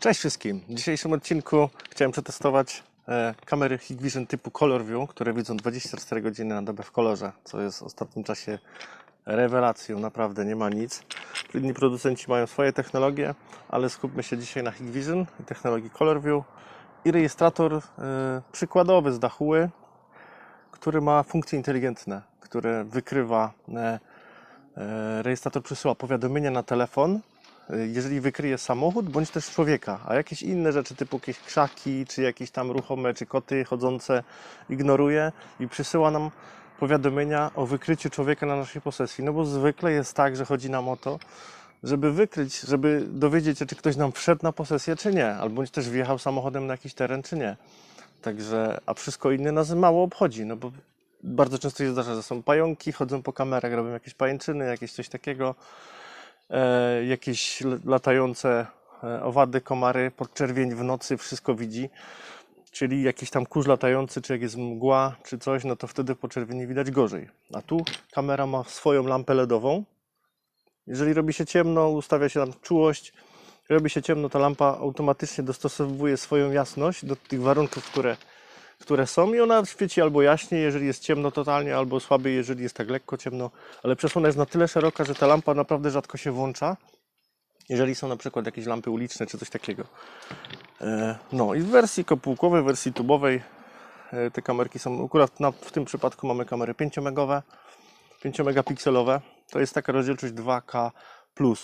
Cześć wszystkim! W dzisiejszym odcinku chciałem przetestować e, kamery Hikvision typu Color View, które widzą 24 godziny na dobę w kolorze, co jest w ostatnim czasie rewelacją, naprawdę nie ma nic. Inni producenci mają swoje technologie, ale skupmy się dzisiaj na Hikvision i technologii Color View i rejestrator e, przykładowy z Dahuły, który ma funkcje inteligentne, które wykrywa e, rejestrator przesyła powiadomienia na telefon, jeżeli wykryje samochód bądź też człowieka, a jakieś inne rzeczy typu jakieś krzaki, czy jakieś tam ruchome, czy koty chodzące ignoruje i przysyła nam powiadomienia o wykryciu człowieka na naszej posesji. No bo zwykle jest tak, że chodzi nam o to, żeby wykryć, żeby dowiedzieć się, czy ktoś nam wszedł na posesję, czy nie, albo też wjechał samochodem na jakiś teren, czy nie. Także, a wszystko inne nas mało obchodzi, no bo bardzo często się zdarza, że są pająki, chodzą po kamerach, robią jakieś pajęczyny, jakieś coś takiego, jakieś l- latające e, owady, komary, podczerwień w nocy, wszystko widzi. Czyli jakiś tam kurz latający, czy jak jest mgła, czy coś, no to wtedy po czerwieni widać gorzej. A tu kamera ma swoją lampę LEDową. Jeżeli robi się ciemno, ustawia się tam czułość, robi się ciemno, ta lampa automatycznie dostosowuje swoją jasność do tych warunków, które, które są i ona świeci albo jaśniej, jeżeli jest ciemno totalnie, albo słabiej, jeżeli jest tak lekko ciemno, ale przesłona jest na tyle szeroka, że ta lampa naprawdę rzadko się włącza, jeżeli są na przykład jakieś lampy uliczne czy coś takiego. E, No i w wersji kopułkowej, w wersji tubowej e, te kamerki są, akurat w tym przypadku mamy kamery 5-megowe, 5-megapikselowe. To jest taka rozdzielczość 2K+,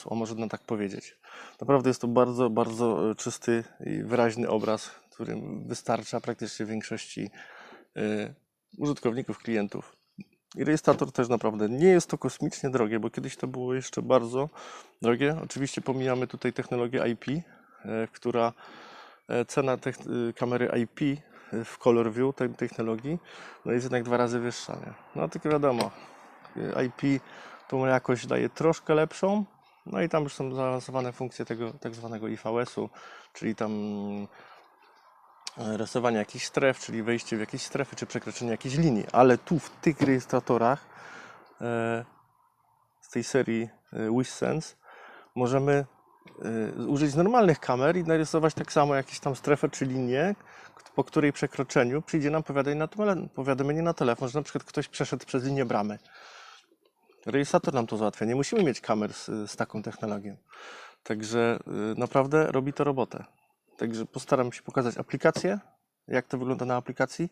o można tak powiedzieć. Naprawdę jest to bardzo, bardzo e, czysty i wyraźny obraz, który wystarcza praktycznie większości e, użytkowników, klientów. I rejestrator też naprawdę nie jest to kosmicznie drogie, bo kiedyś to było jeszcze bardzo drogie. Oczywiście pomijamy tutaj technologię IP, e, która e, cena y, kamery IP w Color View tej technologii no jest jednak dwa razy wyższa. Nie? No tylko wiadomo, y, IP tą jakość daje troszkę lepszą, no i tam już są zaawansowane funkcje tego tak zwanego IVS-u, czyli tam rysowanie jakichś stref, czyli wejście w jakieś strefy, czy przekroczenie jakiejś linii, ale tu w tych rejestratorach e, z tej serii e, WishSense możemy y, użyć normalnych kamer i narysować tak samo jakieś tam strefę czy linię, po której przekroczeniu przyjdzie nam powiadomienie na, telefon, że na przykład ktoś przeszedł przez linię bramy. Rejestrator nam to załatwia. Nie musimy mieć kamer z, z taką technologią. Także naprawdę robi to robotę. Także postaram się pokazać aplikację, jak to wygląda na aplikacji,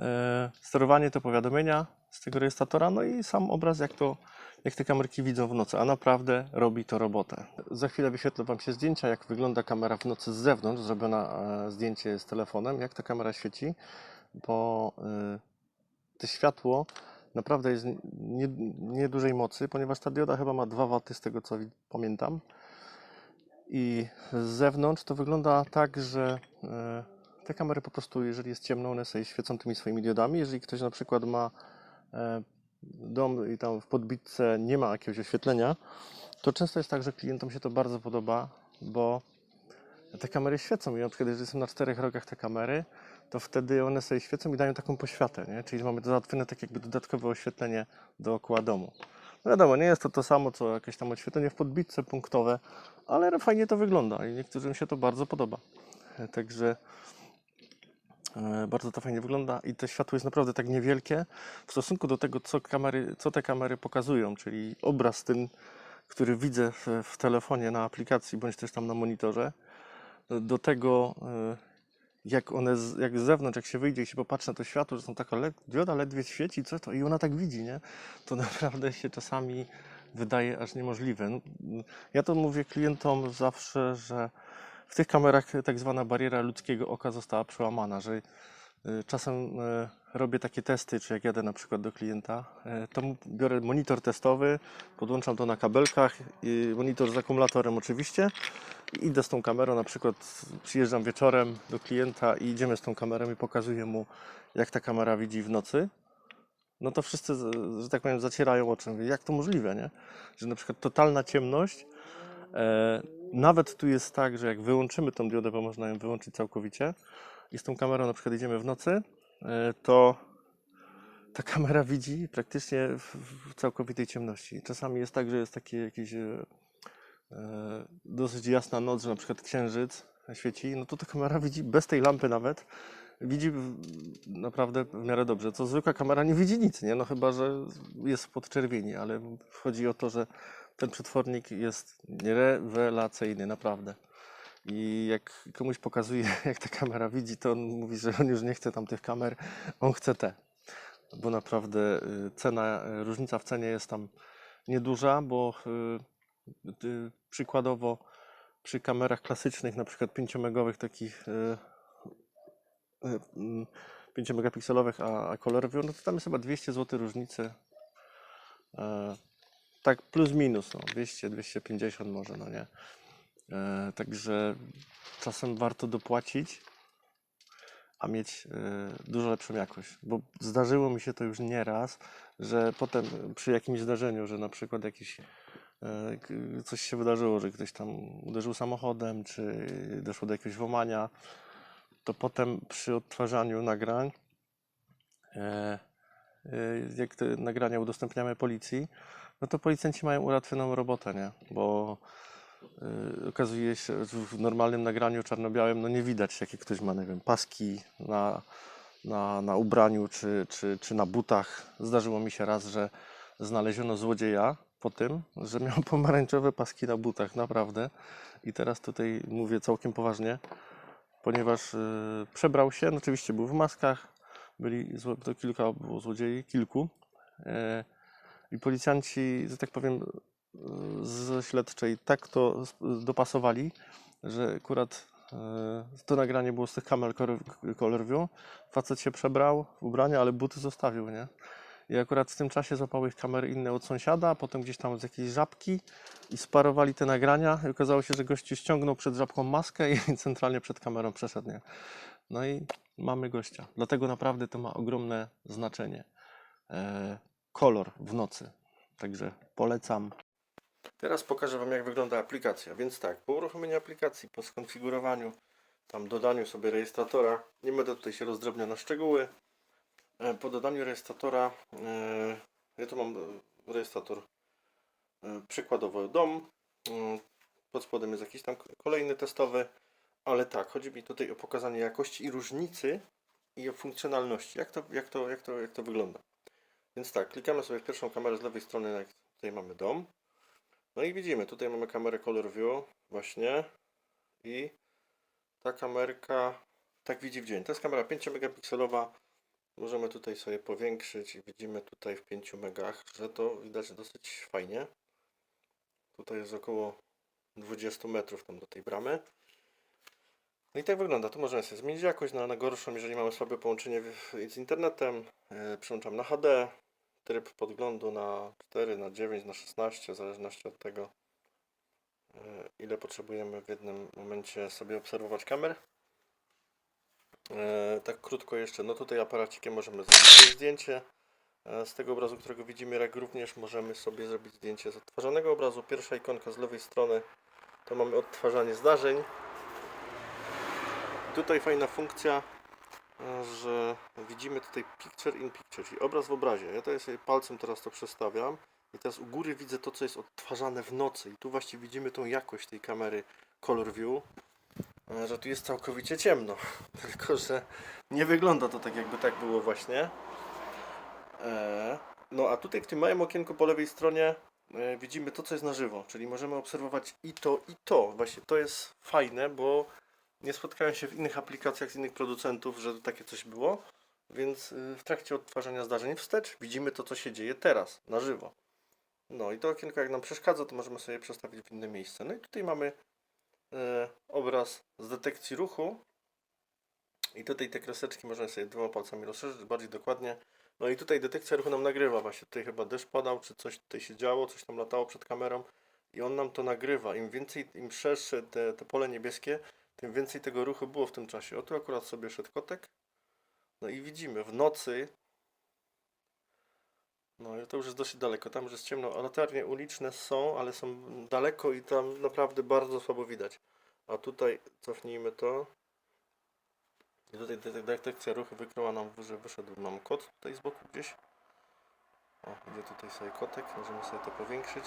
e, sterowanie te powiadomienia z tego rejestratora, no i sam obraz, jak to, jak te kamerki widzą w nocy, a naprawdę robi to robotę. Za chwilę wyświetlę Wam się zdjęcia, jak wygląda kamera w nocy z zewnątrz, zrobiona e, zdjęcie z telefonem, jak ta kamera świeci, bo e, to światło naprawdę jest nie, niedużej mocy, ponieważ ta dioda chyba ma 2 W z tego co pamiętam. I z zewnątrz to wygląda tak, że e, te kamery po prostu, jeżeli jest ciemno, one sobie świecą tymi swoimi diodami. Jeżeli ktoś na przykład ma e, dom i tam w podbitce nie ma jakiegoś oświetlenia, to często jest tak, że klientom się to bardzo podoba, bo te kamery świecą i od kiedy jeżeli są na czterech rogach te kamery, to wtedy one sobie świecą i dają taką poświatę, nie? czyli mamy załatwione tak jakby dodatkowe oświetlenie dookoła domu. Wiadomo, nie jest to to samo, co jakieś tam oświetlenie w podbitce punktowe, ale fajnie to wygląda i niektórym się to bardzo podoba. Także e, bardzo to fajnie wygląda i to światło jest naprawdę tak niewielkie w stosunku do tego, co, kamery, co te kamery pokazują, czyli obraz ten, który widzę w, w telefonie na aplikacji bądź też tam na monitorze, do, do tego e, jak one, z, jak z zewnątrz, jak się wyjdzie i się popatrzy na to światło, że są taka led, dioda ledwie świeci, co to i ona tak widzi, nie? To naprawdę się czasami wydaje aż niemożliwe. No, ja to mówię klientom zawsze, że w tych kamerach tak zwana bariera ludzkiego oka została przełamana, że y, czasem y, robię takie testy, czy jak jadę na przykład do klienta, y, to biorę monitor testowy, podłączam to na kabelkach, monitor z akumulatorem oczywiście idę z tą kamerą, na przykład przyjeżdżam wieczorem do klienta i idziemy z tą kamerą i pokazuję mu, jak ta kamera widzi w nocy. No to wszyscy, że tak powiem, zacierają oczy. Jak to możliwe, nie? Że na przykład totalna ciemność, e, nawet tu jest tak, że jak wyłączymy tą diodę, bo można ją wyłączyć całkowicie i z tą kamerą na przykład idziemy w nocy, e, to ta kamera widzi praktycznie w, w całkowitej ciemności. Czasami jest tak, że jest takie jakieś e, dosyć jasna noc, że na przykład księżyc świeci, no to ta kamera widzi bez tej lampy nawet, widzi naprawdę w miarę dobrze. Co zwykła kamera nie widzi nic, nie? No chyba, że jest podczerwieni, ale chodzi o to, że ten przetwornik jest rewelacyjny, naprawdę. I jak komuś pokazuje, jak ta kamera widzi, to on mówi, że on już nie chce tam tych kamer, on chce te. Bo naprawdę y, cena, y, różnica w cenie jest tam nieduża, bo y, przykładowo przy kamerach klasycznych, na przykład 5-megowych takich y, y, mm, 5 megapikselowych, a, a Color View, no to tam jest chyba 200 zł różnicy. E, tak plus minus, no, 200, 250 może, no nie. E, także czasem warto dopłacić, a mieć e, dużo lepszą jakość. Bo zdarzyło mi się to już nieraz, że potem przy jakimś zdarzeniu, że na przykład jakiś e, coś się wydarzyło, że ktoś tam uderzył samochodem, czy doszło do jakiegoś włamania, to potem przy odtwarzaniu nagrań, e, e, jak te nagrania udostępniamy policji, no to policjanci mają ułatwioną robotę, nie? Bo okazuje się, że w normalnym nagraniu czarno-białym no nie widać, jakie ktoś ma, nie wiem, paski na, na, na ubraniu czy, czy, czy na butach. Zdarzyło mi się raz, że znaleziono złodzieja po tym, że miał pomarańczowe paski na butach, naprawdę. I teraz tutaj mówię całkiem poważnie, ponieważ y, przebrał się, no oczywiście był w maskach, byli, to kilka było złodziei, kilku. E, I policjanci, że tak powiem, z śledczej tak to dopasowali, że akurat e, to nagranie było z tych kamer Color- View. Facet się przebrał w ubranie, ale buty zostawił, nie? I akurat w tym czasie złapały ich kamery inne od sąsiada, potem gdzieś tam z jakiejś żabki i sparowali te nagrania i okazało się, że gościu ściągnął przed żabką maskę i centralnie przed kamerą przeszedł, nie? No i mamy gościa. Dlatego naprawdę to ma ogromne znaczenie. E, kolor w nocy. Także polecam. Teraz pokażę Wam, jak wygląda aplikacja. Więc tak, po uruchomieniu aplikacji, po skonfigurowaniu, tam dodaniu sobie rejestratora, nie będę tutaj się rozdrabniał na szczegóły. E, Po dodaniu rejestratora, e, ja tu mam e, rejestrator przykładowo dom. Pod spodem jest jakiś tam kolejny testowy, ale tak, chodzi mi tutaj o pokazanie jakości i różnicy i o funkcjonalności. Jak to, jak to, jak to, jak to wygląda. Więc tak, klikamy sobie w pierwszą kamerę z lewej strony, jak tutaj mamy dom. No i widzimy, tutaj mamy kamerę Color View właśnie i ta kamerka tak widzi w dzień. To jest kamera 5 megapikselowa. Możemy tutaj sobie powiększyć i widzimy tutaj w 5 megach, że to widać dosyć fajnie. Tutaj jest około 20 metrów tam do tej bramy. No i tak wygląda. Tu możemy sobie zmienić jakość na, na gorszą, jeżeli mamy słabe połączenie z internetem. Yy, na HD, tryb podglądu na 4, na 9, na 16, w zależności od tego, e, ile potrzebujemy w jednym momencie sobie obserwować kamer. E, Tak krótko jeszcze, no tutaj aparacikiem możemy zrobić zdjęcie e, z tego obrazu, którego widzimy, jak również możemy sobie zrobić zdjęcie z odtwarzanego obrazu. Pierwsza ikonka z lewej strony to mamy odtwarzanie zdarzeń. Tutaj fajna funkcja, e, że widzimy tutaj picture in picture, czyli obraz w obrazie. Ja tutaj sobie palcem teraz to przestawiam i teraz u góry widzę to, co jest odtwarzane w nocy. I tu właśnie widzimy tą jakość tej kamery Color View, że tu jest całkowicie ciemno. Tylko, że nie wygląda to tak, jakby tak było właśnie. E, No a tutaj w tym małym okienku po lewej stronie e, widzimy to, co jest na żywo, czyli możemy obserwować i to, i to. Właśnie to jest fajne, bo nie spotkałem się w innych aplikacjach z innych producentów, że takie coś było. Więc y, w trakcie odtwarzania zdarzeń wstecz widzimy to, co się dzieje teraz, na żywo. No i to okienko jak nam przeszkadza, to możemy sobie przestawić w inne miejsce. No i tutaj mamy obraz z detekcji ruchu. I tutaj te kreseczki możemy sobie dwoma palcami rozszerzyć bardziej dokładnie. No i tutaj detekcja ruchu nam nagrywa. Właśnie tutaj chyba deszcz padał, czy coś tutaj się działo, coś tam latało przed kamerą. I on nam to nagrywa. Im więcej, im szersze te, te pole niebieskie, tym więcej tego ruchu było w tym czasie. O tu akurat sobie szedł kotek. No i widzimy w nocy. No i to już jest dosyć daleko. Tam już jest ciemno. Latarnie uliczne są, ale są daleko i tam naprawdę bardzo słabo widać. A tutaj cofnijmy to. I tutaj de- de- detekcja ruchu wykryła nam, że wyszedł nam kot tutaj z boku gdzieś. O, idzie tutaj sobie kotek. Możemy sobie to powiększyć.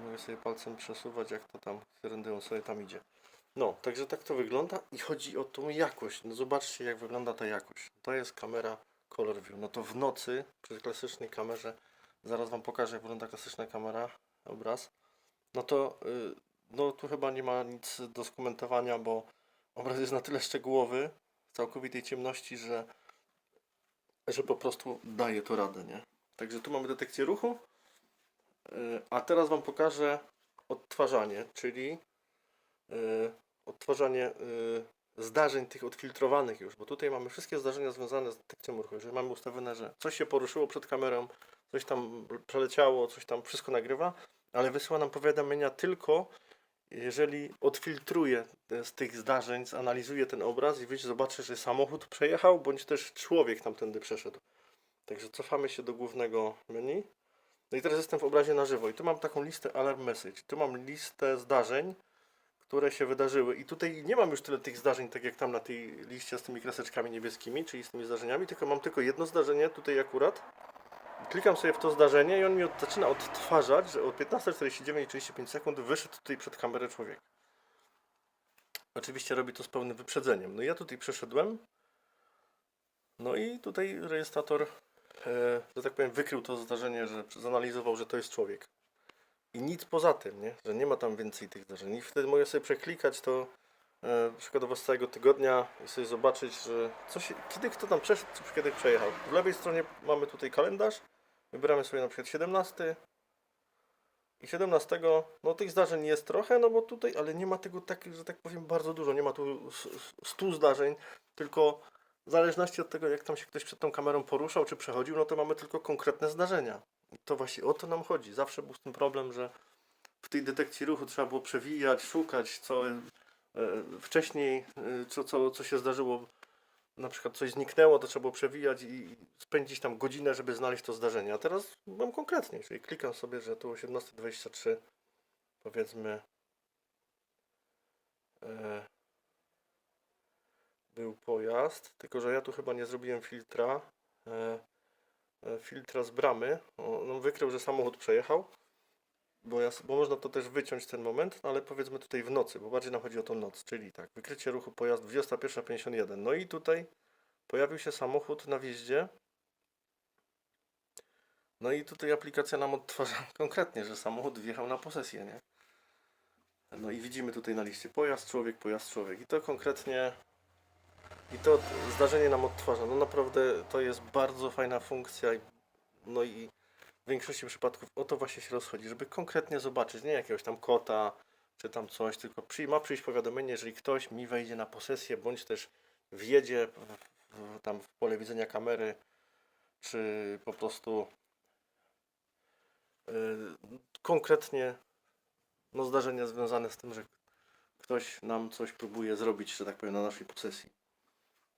Mogę sobie palcem przesuwać, jak to tam, on sobie tam idzie. No, także tak to wygląda i chodzi o tą jakość. No zobaczcie jak wygląda ta jakość. To jest kamera Color View. No to w nocy przy klasycznej kamerze, zaraz Wam pokażę jak wygląda klasyczna kamera, obraz. No to y, no tu chyba nie ma nic do skomentowania, bo obraz jest na tyle szczegółowy w całkowitej ciemności, że, że po prostu daje to radę, nie? Także tu mamy detekcję ruchu, y, a teraz Wam pokażę odtwarzanie, czyli y, odtwarzanie zdarzeń tych odfiltrowanych już, bo tutaj mamy wszystkie zdarzenia związane z detekcją ruchu. Jeżeli mamy ustawione, że coś się poruszyło przed kamerą, coś tam przeleciało, coś tam wszystko nagrywa, ale wysyła nam powiadomienia tylko jeżeli odfiltruje z tych zdarzeń, zanalizuje ten obraz i wiecie, zobaczy, że samochód przejechał, bądź też człowiek tamtędy przeszedł. Także cofamy się do głównego menu. No i teraz jestem w obrazie na żywo i tu mam taką listę alarm message. Tu mam listę zdarzeń, które się wydarzyły. I tutaj nie mam już tyle tych zdarzeń, tak jak tam na tej liście z tymi kreseczkami niebieskimi, czyli z tymi zdarzeniami, tylko mam tylko jedno zdarzenie tutaj akurat. Klikam sobie w to zdarzenie i on mi od, zaczyna odtwarzać, że o 15.49 i 35 sekund wyszedł tutaj przed kamerę człowiek. Oczywiście robi to z pełnym wyprzedzeniem. No ja tutaj przeszedłem. No i tutaj rejestrator, e, że tak powiem, wykrył to zdarzenie, że zanalizował, że to jest człowiek. I nic poza tym, nie? Że nie ma tam więcej tych zdarzeń. I wtedy mogę sobie przeklikać to e, przykładowo z całego tygodnia i sobie zobaczyć, że kiedy kto tam przeszedł, czy kiedy przejechał. W lewej stronie mamy tutaj kalendarz. Wybieramy sobie na przykład 17. I 17, no tych zdarzeń jest trochę, no bo tutaj, ale nie ma tego tak, że tak powiem, bardzo dużo. Nie ma tu s- s- 100 zdarzeń, tylko w zależności od tego, jak tam się ktoś przed tą kamerą poruszał, czy przechodził, no to mamy tylko konkretne zdarzenia. To właśnie o to nam chodzi. Zawsze był tym problem, że w tej detekcji ruchu trzeba było przewijać, szukać, co e, wcześniej, e, co, co, co się zdarzyło, na przykład coś zniknęło, to trzeba było przewijać i spędzić tam godzinę, żeby znaleźć to zdarzenie. A teraz mam konkretnie, czyli klikam sobie, że tu 18.23 powiedzmy e, był pojazd, tylko że ja tu chyba nie zrobiłem filtra. E, e, filtra z bramy. O, no, wykrył, że samochód przejechał. Bo, ja, bo można to też wyciąć ten moment, ale powiedzmy tutaj w nocy, bo bardziej nam chodzi o tą noc, czyli tak, wykrycie ruchu pojazdu 21.51. No i tutaj pojawił się samochód na wjeździe. No i tutaj aplikacja nam odtwarza konkretnie, że samochód wjechał na posesję, nie? No i widzimy tutaj na liście pojazd, człowiek, pojazd, człowiek. I to konkretnie, i to zdarzenie nam odtwarza. No naprawdę to jest bardzo fajna funkcja. No i w większości przypadków o to właśnie się rozchodzi, żeby konkretnie zobaczyć, nie jakiegoś tam kota, czy tam coś, tylko przy, ma przyjść powiadomienie, jeżeli ktoś mi wejdzie na posesję, bądź też wjedzie w, tam w pole widzenia kamery, czy po prostu y, konkretnie no, zdarzenia związane z tym, że ktoś nam coś próbuje zrobić, że tak powiem, na naszej posesji.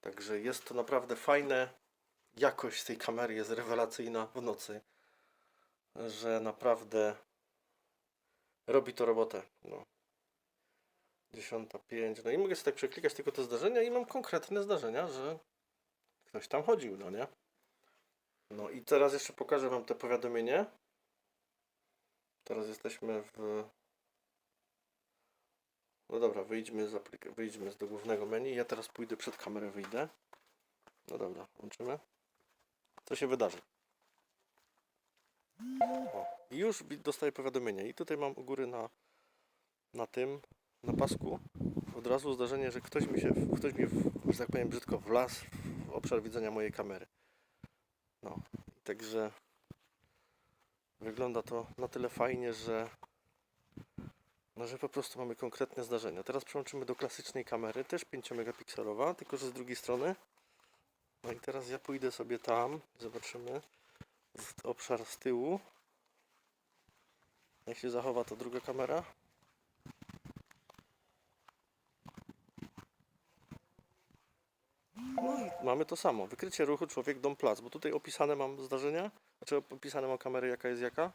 Także jest to naprawdę fajne. Jakość tej kamery jest rewelacyjna w nocy, że naprawdę robi to robotę. No. 10.05. No i mogę sobie tak przeklikać tylko te zdarzenia i mam konkretne zdarzenia, że ktoś tam chodził, no nie? No i teraz jeszcze pokażę Wam te powiadomienie. Teraz jesteśmy w... No dobra, wyjdźmy z, wyjdźmy z do głównego menu. Ja teraz pójdę przed kamerę, wyjdę. No dobra, łączymy. Co się wydarzy? O, już dostaję powiadomienie. I tutaj mam u góry na, na tym, na pasku od razu zdarzenie, że ktoś mi się, ktoś mi, że tak powiem brzydko, wlazł w obszar widzenia mojej kamery. No, także wygląda to na tyle fajnie, że no, że po prostu mamy konkretne zdarzenia. Teraz przełączymy do klasycznej kamery, też 5 megapikselowa, tylko że z drugiej strony. No i teraz ja pójdę sobie tam, zobaczymy obszar z tyłu. Jak się zachowa ta druga kamera. No i mamy to samo. Wykrycie ruchu człowiek dom plac, bo tutaj opisane mam zdarzenia, znaczy opisane mam kamerę jaka jest jaka.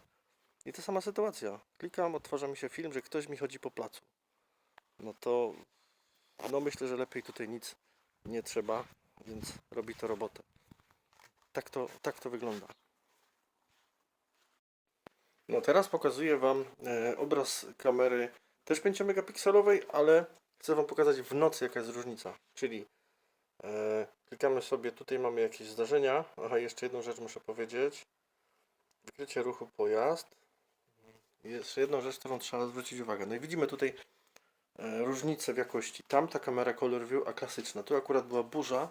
I ta sama sytuacja. Klikam, odtwarza mi się film, że ktoś mi chodzi po placu. No to no myślę, że lepiej tutaj nic nie trzeba, więc robi to robotę. Tak to, tak to wygląda. No teraz pokazuję Wam e, obraz kamery też 5 megapikselowej, ale chcę Wam pokazać w nocy jaka jest różnica. Czyli e, klikamy sobie, tutaj mamy jakieś zdarzenia. Aha, jeszcze jedną rzecz muszę powiedzieć. Wykrycie ruchu pojazd. Jest jedną rzecz, którą trzeba zwrócić uwagę. No i widzimy tutaj e, różnicę w jakości. Tamta kamera Color View, a klasyczna. Tu akurat była burza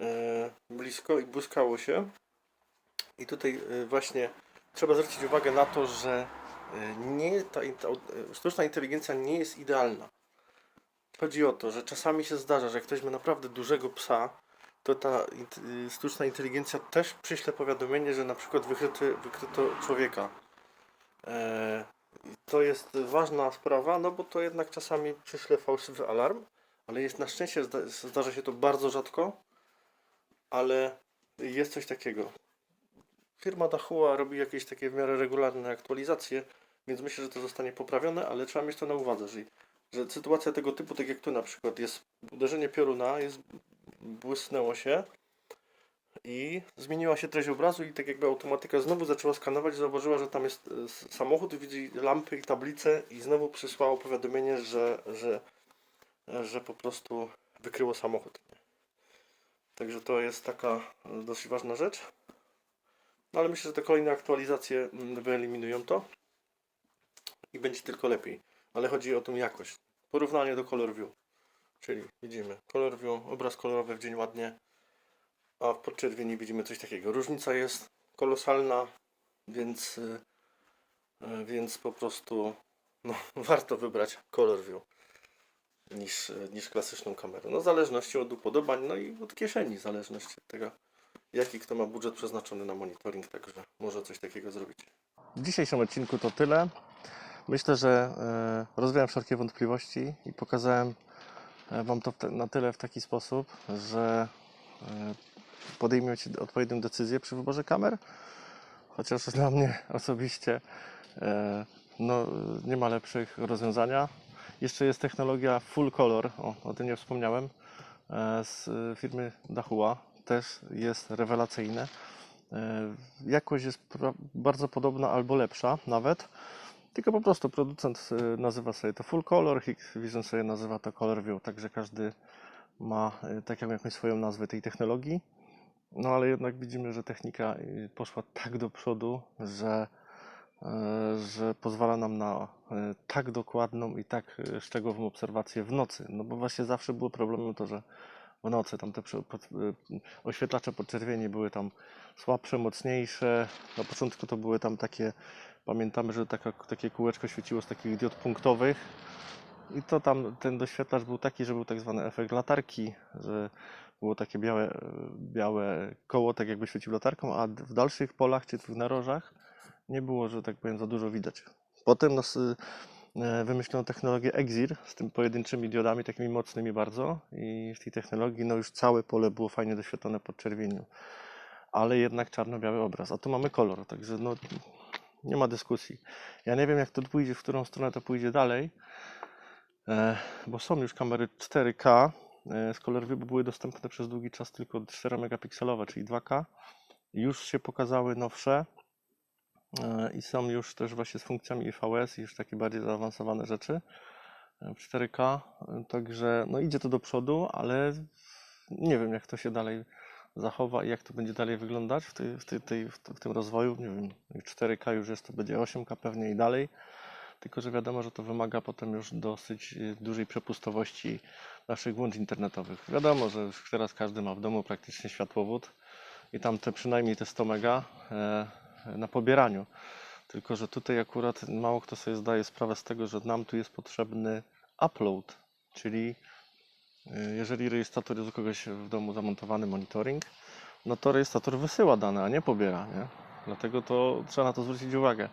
e, blisko i błyskało się. I tutaj e, właśnie trzeba zwrócić uwagę na to, że nie, ta, ta sztuczna inteligencja nie jest idealna. Chodzi o to, że czasami się zdarza, że jak ktoś ma naprawdę dużego psa, to ta sztuczna inteligencja też przyśle powiadomienie, że na przykład wykryty, wykryto człowieka. E, to jest ważna sprawa, no bo to jednak czasami przyśle fałszywy alarm, ale jest na szczęście zda, zdarza się to bardzo rzadko, ale jest coś takiego. Firma Dahua robi jakieś takie w miarę regularne aktualizacje, więc myślę, że to zostanie poprawione, ale trzeba mieć to na uwadze, że, że sytuacja tego typu, tak jak tu na przykład, jest uderzenie pioruna, jest błysnęło się i zmieniła się treść obrazu i tak jakby automatyka znowu zaczęła skanować, zauważyła, że tam jest e, samochód, widzi lampy i tablice i znowu przysłało powiadomienie, że, że, że po prostu wykryło samochód. Także to jest taka e, dosyć ważna rzecz. No ale myślę, że te kolejne aktualizacje mm, wyeliminują to i będzie tylko lepiej. Ale chodzi o tą jakość. Porównanie do Color View. Czyli widzimy Color View, obraz kolorowy w dzień ładnie, a w podczerwieni widzimy coś takiego. Różnica jest kolosalna, więc, y, y, więc po prostu no, warto wybrać Color View niż, y, niż klasyczną kamerę. No w zależności od upodobań, no i od kieszeni, w zależności od tego, jaki kto ma budżet przeznaczony na monitoring, także może coś takiego zrobić. W dzisiejszym odcinku to tyle. Myślę, że e, rozwiałem wszelkie wątpliwości i pokazałem e, Wam to na tyle w taki sposób, że e, podejmiecie odpowiednią decyzję przy wyborze kamer. Chociaż dla mnie osobiście e, no, nie ma lepszych rozwiązania. Jeszcze jest technologia full color, o, o tym nie wspomniałem, e, z firmy Dahua. Też jest rewelacyjne. E, Jakość jest bardzo podobna albo lepsza nawet. Tylko po prostu producent nazywa sobie to full color, Hikvision sobie nazywa to color view, także każdy ma taką jakąś swoją nazwę tej technologii. No ale jednak widzimy, że technika y, poszła tak do przodu, że, e, że pozwala nam na e, tak dokładną i tak e, szczegółową obserwację w nocy. No bo właśnie zawsze było problemem to, że w nocy tam te oświetlacze podczerwieni były tam słabsze, mocniejsze. Na początku to były tam takie Pamiętamy, że taka, takie kółeczko świeciło z takich diod punktowych i to tam ten doświetlacz był taki, że był tak zwany efekt latarki, że było takie białe, białe koło, tak jakby świecił latarką, a w dalszych polach czy w narożach nie było, że tak powiem, za dużo widać. Potem nas e, wymyślono technologię Exir z tym pojedynczymi diodami, takimi mocnymi bardzo i w tej technologii no już całe pole było fajnie doświetlone pod czerwienią, ale jednak czarno-biały obraz, a tu mamy kolor, także no nie ma dyskusji. Ja nie wiem, jak to pójdzie, w którą stronę to pójdzie dalej, bo są już kamery 4K. e, Z View były dostępne przez długi czas tylko 4 megapikselowe, czyli 2K. Już się pokazały nowsze e, i są już też właśnie z funkcjami IVS i już takie bardziej zaawansowane rzeczy e, w 4K. e, Także no idzie to do przodu, ale nie wiem, jak to się dalej zachowa i jak to będzie dalej wyglądać w, tej, w, tej, w tym rozwoju. Nie wiem, 4K już jest, to będzie 8K pewnie i dalej. Tylko, że wiadomo, że to wymaga potem już dosyć y, dużej przepustowości naszych łączy internetowych. Wiadomo, że już teraz każdy ma w domu praktycznie światłowód i tam te przynajmniej te 100 mega e, na pobieraniu. Tylko, że tutaj akurat mało kto sobie zdaje sprawę z tego, że nam tu jest potrzebny upload, czyli y, jeżeli rejestrator jest u kogoś w domu zamontowany monitoring, no to rejestrator wysyła dane, a nie pobiera, nie? Dlatego to trzeba na to zwrócić uwagę,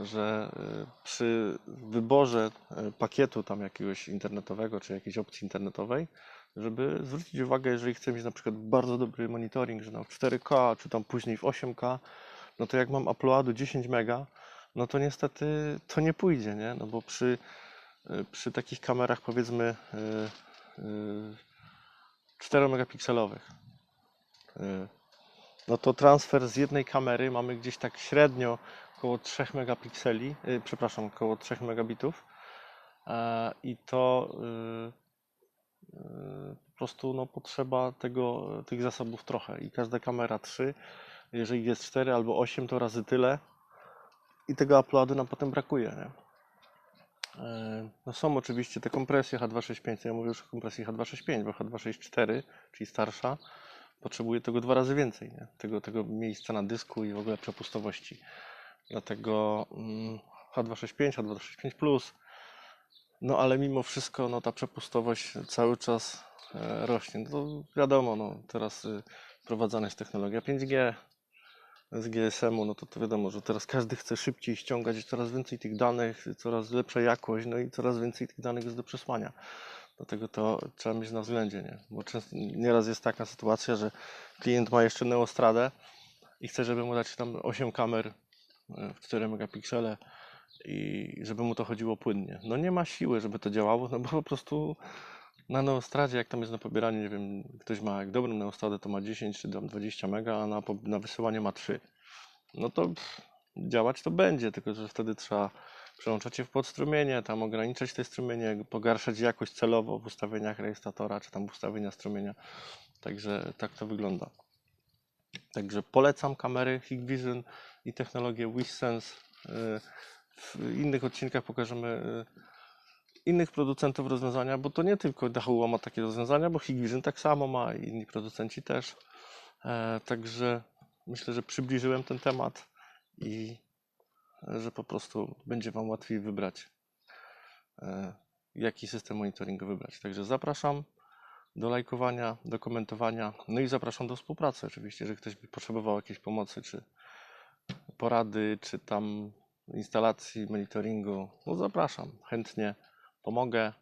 że y, przy wyborze y, pakietu tam jakiegoś internetowego czy jakiejś opcji internetowej, żeby zwrócić uwagę, jeżeli chcę mieć na przykład bardzo dobry monitoring, że na 4K czy tam później w 8K, no to jak mam uploadu 10 mega, no to niestety to nie pójdzie, nie? No bo przy, y, przy takich kamerach powiedzmy y, y, 4 megapikselowych, no to transfer z jednej kamery mamy gdzieś tak średnio około 3 megapikseli, y, przepraszam, około 3 megabitów, E, I to y, y, po prostu no, potrzeba tego, tych zasobów trochę. I każda kamera 3, jeżeli jest 4 albo 8, to razy tyle. I tego uploadu nam potem brakuje. Nie? E, No są oczywiście te kompresje H265, ja mówię już o kompresji H265, bo H264, czyli starsza, potrzebuje tego dwa razy więcej, nie? Tego, tego miejsca na dysku i w ogóle przepustowości. Dlatego mm, H265, H265 Plus, no ale mimo wszystko no, ta przepustowość cały czas e, rośnie. No, wiadomo, no, teraz y, wprowadzana jest technologia 5G, z GSM-u, no to, to wiadomo, że teraz każdy chce szybciej ściągać coraz więcej tych danych, coraz lepsza jakość, no i coraz więcej tych danych jest do przesłania. Dlatego to trzeba mieć na względzie, nie? Bo często, nieraz jest taka sytuacja, że klient ma jeszcze neostradę i chce, żeby mu dać tam 8 kamer w 4 megapiksele i żeby mu to chodziło płynnie. No nie ma siły, żeby to działało, no bo po prostu na neostradzie, jak tam jest na pobieranie, nie wiem, ktoś ma jak dobrą neostradę, to ma 10 czy tam 20 mega, a na, na wysyłanie ma 3. No to pff, działać to będzie, tylko że wtedy trzeba przełączać się w podstrumienie, tam ograniczać te strumienie, pogarszać jakość celowo w ustawieniach rejestratora, czy tam ustawienia strumienia. Także tak to wygląda. Także polecam kamery Hikvision i technologię WishSense. Y, W innych odcinkach pokażemy y, innych producentów rozwiązania, bo to nie tylko Dahua ma takie rozwiązania, bo Hikvision tak samo ma i inni producenci też. E, Także myślę, że przybliżyłem ten temat i e, że po prostu będzie Wam łatwiej wybrać, e, jaki system monitoringu wybrać. Także zapraszam do lajkowania, do komentowania, no i zapraszam do współpracy oczywiście, jeżeli ktoś by potrzebował jakiejś pomocy, czy porady, czy tam instalacji, monitoringu, no zapraszam, chętnie pomogę,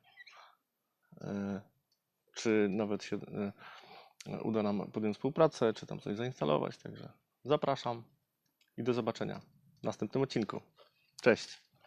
e, czy nawet się e, uda nam podjąć współpracę, czy tam coś zainstalować, także zapraszam i do zobaczenia w następnym odcinku. Cześć!